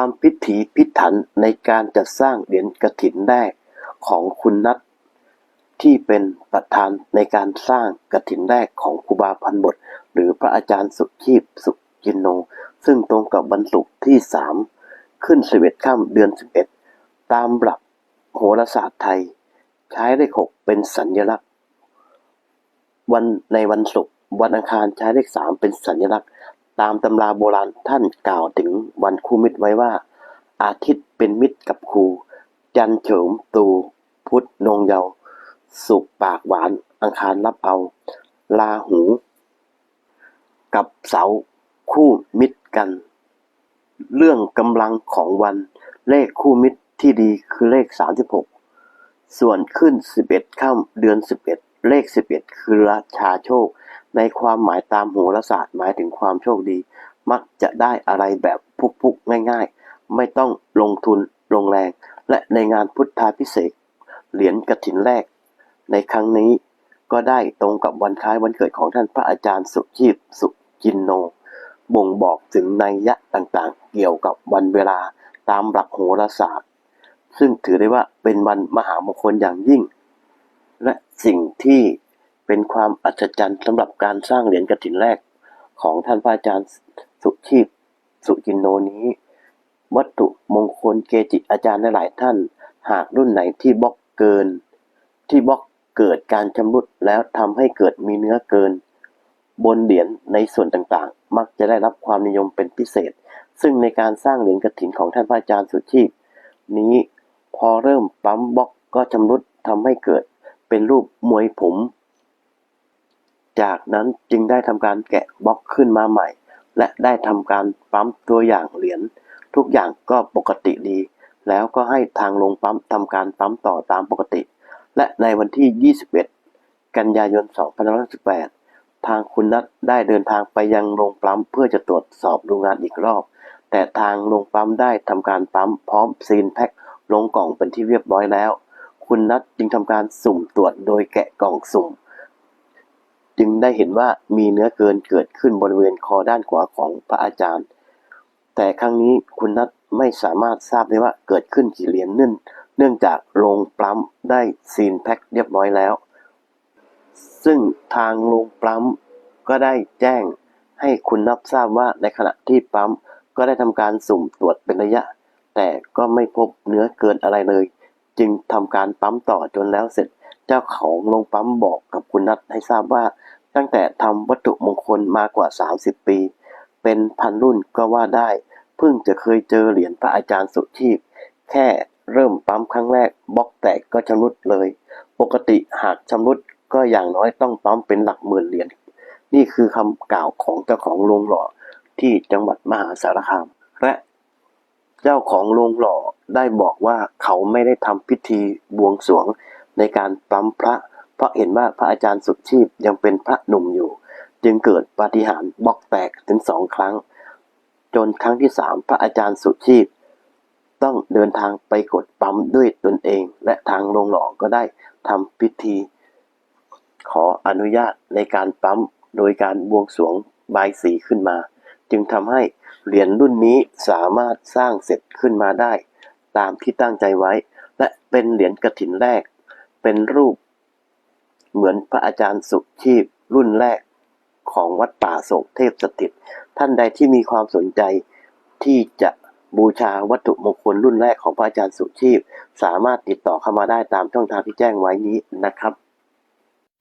ความพิถีพิถันในการจัดสร้างเหรียญกฐินแรกของคุณนัทที่เป็นประธานในการสร้างกฐินแรกของครูบาพันบท หรือพระอาจารย์สุชีพสุจินโน ซึ่งตรงกับวันศุกร์ที่สามขึ้นสิบเอ็ดค่ำเดือนสิบเอ็ดตามหลักโหราศาสตร์ไทย ใช้เลขหกเป็นสัญลักษณ์ วันในวันศุกร์วันอังคารใช้เลขสามเป็นสัญลักษณ์ ตามตำราโบราณท่านกล่าวถึงวันคู่มิตรไว้ว่า อาทิตย์เป็นมิตรกับครู จันเฉิมตู พุธนงเยา สุกปากหวาน อังคารรับเอา ลาหู กับเสาคู่มิตรกัน เรื่องกำลังของวันเลขคู่มิตรที่ดีคือเลข 36 ส่วนขึ้น 11ค่ำเดือน 11 เลข 11 คือราชาโชค ในความหมายตามโหราศาสตร์หมายถึงความโชคดี มักจะได้อะไรแบบพุกๆง่ายๆ ไม่ต้องลงทุนลงแรง และในงานพุทธาพิเศษเหรียญกฐินแรก ในครั้งนี้ก็ได้ตรงกับวันคล้ายวันเกิดของท่านพระอาจารย์สุชีพสุจินโน บ่งบอกถึงนัยยะต่างๆ เกี่ยวกับวันเวลาตามหลักโหราศาสตร์ ซึ่งถือได้ว่าเป็นวันมหามงคลอย่างยิ่ง และสิ่งที่ เป็นความอัศจรรย์สำหรับการสร้างเหรียญกฐินแรกของท่านพระอาจารย์สุชีพสุจินโนนี้ วัตถุมงคลเกจิอาจารย์หลายท่าน หากรุ่นไหนที่บล็อกเกิน ที่บล็อกเกิดการชำรุดแล้วทำให้เกิดมีเนื้อเกิน บนเหรียญในส่วนต่างๆ มักจะได้รับความนิยมเป็นพิเศษ ซึ่งในการสร้างเหรียญกฐินของท่านพระอาจารย์สุชีพนี้พอเริ่มปั๊มบล็อกก็ชำรุดทำให้เกิดเป็นรูปมวยผม จากนั้นจึงได้ทำการแกะบล็อกขึ้นมาใหม่ และได้ทำการปั๊มตัวอย่างเหรียญทุกอย่างก็ปกติดี แล้วก็ให้ทางโรงปั๊มทำการปั๊มต่อตามปกติ และในวันที่ 21 กันยายน 2518 ทางคุณนัทได้เดินทางไปยังโรงปั๊มเพื่อจะตรวจสอบดูงานอีกรอบ แต่ทางโรงปั๊มได้ทำการปั๊มพร้อมซีนแพ็คลงกล่องเป็นที่เรียบร้อยแล้ว คุณนัทจึงทำการสุ่มตรวจโดยแกะกล่องสุ่ม จึงได้เห็นว่ามีเนื้อเกินเกิดขึ้นบริเวณคอด้านขวาของพระอาจารย์ แต่ครั้งนี้คุณนัทไม่สามารถทราบได้ว่าเกิดขึ้นกี่เหรียญเนื่องเนื่องจากโรงปั๊มได้ซีนแพ็คเรียบร้อยแล้ว ซึ่งทางโรงปั๊มก็ได้แจ้งให้คุณนับทราบว่าในขณะที่ปั๊มก็ได้ทำการสุ่มตรวจเป็นระยะ แต่ก็ไม่พบเนื้อเกินอะไรเลย จึงทำการปั๊มต่อจนแล้วเสร็จ เจ้าของโรงปั๊มบอกกับคุณนัทให้ทราบว่า ตั้งแต่ทำวัตถุมงคลมากว่า 30 ปี เป็นพันรุ่นก็ว่าได้ เพิ่งจะเคยเจอเหรียญพระอาจารย์สุชีพ แค่เริ่มปั๊มครั้งแรกบล็อกแตกก็ชำรุดเลย ปกติหากชำรุดก็อย่างน้อยต้องปั๊มเป็นหลักหมื่นเหรียญนี่คือคำกล่าวของเจ้าของโรงหล่อที่จังหวัดมหาสารคาม และเจ้าของโรงหล่อได้บอกว่าเขาไม่ได้ทำพิธีบวงสรวง ในการปั๊มพระ เพราะเห็นว่าพระอาจารย์สุชีพยังเป็นพระหนุ่มอยู่ จึงเกิดปาฏิหาริย์บล็อกแตกถึงสองครั้ง จนครั้งที่สามพระอาจารย์สุชีพ ต้องเดินทางไปกดปั๊มด้วยตนเอง และทางโรงหล่อก็ได้ทำพิธี ขออนุญาตในการปั๊มโดยการบวงสรวงบายสีขึ้นมา จึงทำให้เหรียญรุ่นนี้สามารถสร้างเสร็จขึ้นมาได้ ตามที่ตั้งใจไว้ และเป็นเหรียญกฐินแรก เป็นรูป เหมือนพระอาจารย์สุชีพรุ่นแรกของวัดป่าโศกเทพสถิต ท่านใดที่มีความสนใจที่จะบูชาวัตถุมงคลรุ่นแรกของพระอาจารย์สุชีพ สามารถติดต่อเข้ามาได้ตามช่องทางที่แจ้งไว้นี้นะครับ